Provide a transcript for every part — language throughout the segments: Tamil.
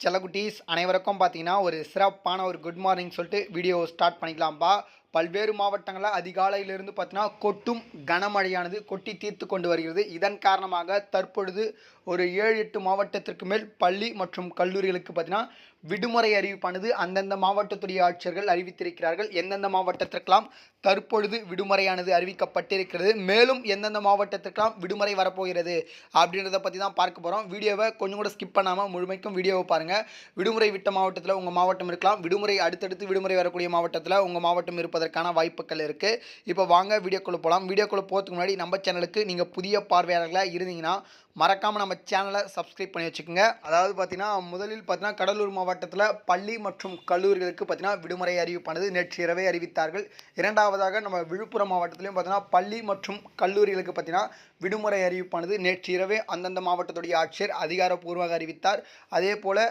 செல்லக்குட்டீஸ் அனைவருக்கும் பார்த்தீங்கன்னா ஒரு சிறப்பான ஒரு குட் மார்னிங் சொல்லிட்டு வீடியோ ஸ்டார்ட் பண்ணிக்கலாம்ப்பா பல்வேறு மாவட்டங்களில் அதிகாலையிலிருந்து பார்த்தீங்கன்னா கொட்டும் கனமழையானது கொட்டி தீர்த்து கொண்டு வருகிறது. இதன் காரணமாக தற்பொழுது ஒரு ஏழு எட்டு மாவட்டத்திற்கு மேல் பள்ளி மற்றும் கல்லூரிகளுக்கு பார்த்தீங்கன்னா விடுமுறை அறிவிப்பானது அந்தந்த மாவட்டத்துடைய ஆட்சியர்கள் அறிவித்திருக்கிறார்கள். எந்தெந்த மாவட்டத்திற்கெல்லாம் தற்பொழுது விடுமுறையானது அறிவிக்கப்பட்டிருக்கிறது. மேலும் எந்தெந்த மாவட்டத்திற்கெல்லாம் விடுமுறை வரப்போகிறது அப்படின்றத பற்றி தான் பார்க்க போகிறோம் வீடியோவை கொஞ்சம் கூட ஸ்கிப் பண்ணாமல் முழுமைக்கும் வீடியோவை பாருங்கள் விடுமுறை விட்ட மாவட்டத்தில் உங்கள் மாவட்டம் இருக்கலாம். விடுமுறை அடுத்தடுத்து விடுமுறை வரக்கூடிய மாவட்டத்தில் உங்கள் மாவட்டம் இருப்பதற்கான வாய்ப்புகள் இருக்குது இப்போ வாங்க வீடியோக்குள்ளே போகலாம் வீடியோக்குள்ளே போகிறதுக்கு முன்னாடி நம்ம சேனலுக்கு நீங்கள் புதிய பார்வையாளர்களாக இருந்தீங்கன்னா மறக்காமல் நம்ம சேனலை சப்ஸ்கிரைப் பண்ணி வச்சுக்கோங்க. அதாவது பார்த்திங்கன்னா முதலில் பார்த்தீங்கன்னா கடலூர் மாவட்டத்தில் பள்ளி மற்றும் கல்லூரிகளுக்கு பார்த்திங்கன்னா விடுமுறை அறிவிப்பானது நேற்று இரவே அறிவித்தார்கள். இரண்டாவதாக நம்ம விழுப்புரம் மாவட்டத்திலையும் பார்த்திங்கன்னா பள்ளி மற்றும் கல்லூரிகளுக்கு பார்த்திங்கன்னா விடுமுறை அறிவிப்பானது நேற்று இரவே அந்தந்த மாவட்டத்துடைய ஆட்சியர் அதிகாரப்பூர்வமாக அறிவித்தார். அதே போல்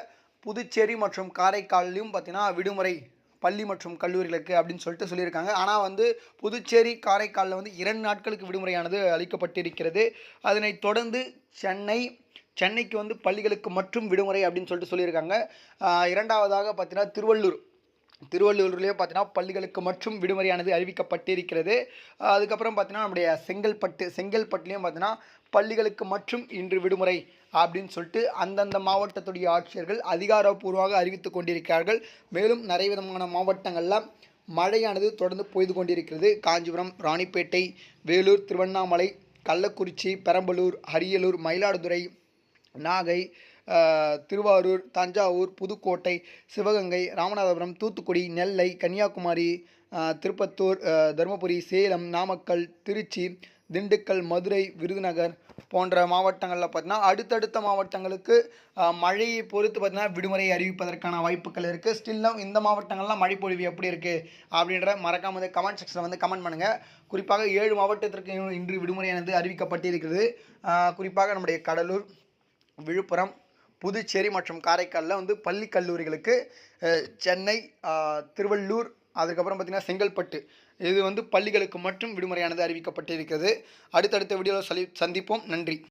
புதுச்சேரி மற்றும் காரைக்காலிலும் பார்த்திங்கன்னா விடுமுறை பள்ளி மற்றும் கல்லூரிகளுக்கு அப்படின்னு சொல்லிட்டு சொல்லியிருக்காங்க. ஆனால் வந்து புதுச்சேரி காரைக்காலில் வந்து இரண்டு நாட்களுக்கு விடுமுறையானது அளிக்கப்பட்டிருக்கிறது. அதனைத் தொடர்ந்து சென்னை சென்னைக்கு வந்து பள்ளிகளுக்கு மற்றும் விடுமுறை அப்படின்னு சொல்லிட்டு சொல்லியிருக்காங்க. இரண்டாவதாக பார்த்தீங்கன்னா திருவள்ளூர். திருவள்ளூர்லேயே பார்த்தீங்கன்னா பள்ளிகளுக்கு மற்றும் விடுமுறையானது அறிவிக்கப்பட்டிருக்கிறது. அதுக்கப்புறம் பார்த்தீங்கன்னா நம்முடைய செங்கல்பட்டு செங்கல்பட்டுலேயும் பார்த்தீங்கன்னா பள்ளிகளுக்கு மற்றும் இன்று விடுமுறை அப்படின்னு சொல்லிட்டு அந்தந்த மாவட்டத்துடைய ஆட்சியர்கள் அதிகாரப்பூர்வமாக அறிவித்து கொண்டிருக்கிறார்கள். மேலும் நிறைய விதமான மாவட்டங்களில் மழையானது தொடர்ந்து பொய்து கொண்டிருக்கிறது. காஞ்சிபுரம் ராணிப்பேட்டை வேலூர் திருவண்ணாமலை கள்ளக்குறிச்சி பெரம்பலூர் அரியலூர் மயிலாடுதுறை நாகை திருவாரூர் தஞ்சாவூர் புதுக்கோட்டை சிவகங்கை ராமநாதபுரம் தூத்துக்குடி நெல்லை கன்னியாகுமரி திருப்பத்தூர் தருமபுரி சேலம் நாமக்கல் திருச்சி திண்டுக்கல் மதுரை விருதுநகர் போன்ற மாவட்டங்களில் பார்த்தீங்கன்னா அடுத்தடுத்த மாவட்டங்களுக்கு மழையை பொறுத்து பார்த்தீங்கன்னா விடுமுறை அறிவிப்பதற்கான வாய்ப்புகள் இருக்குது ஸ்டில்லும் இந்த மாவட்டங்கள்லாம் மழை பொழிவு எப்படி இருக்குது அப்படின்ற மறக்காம வந்து கமெண்ட் செக்ஷனில் வந்து கமெண்ட் பண்ணுங்கள் குறிப்பாக ஏழு மாவட்டத்திற்கு இன்று விடுமுறையானது அறிவிக்கப்பட்டிருக்கிறது. குறிப்பாக நம்முடைய கடலூர் விழுப்புரம் புதுச்சேரி மற்றும் காரைக்காலில் வந்து பள்ளி கல்லூரிகளுக்கு சென்னை திருவள்ளூர் அதுக்கப்புறம் பார்த்திங்கன்னா செங்கல்பட்டு இது வந்து பள்ளிகளுக்கு மட்டும் விடுமுறையானது அறிவிக்கப்பட்டிருக்கிறது. அடுத்தடுத்த வீடியோவில் சந்திப்போம். நன்றி.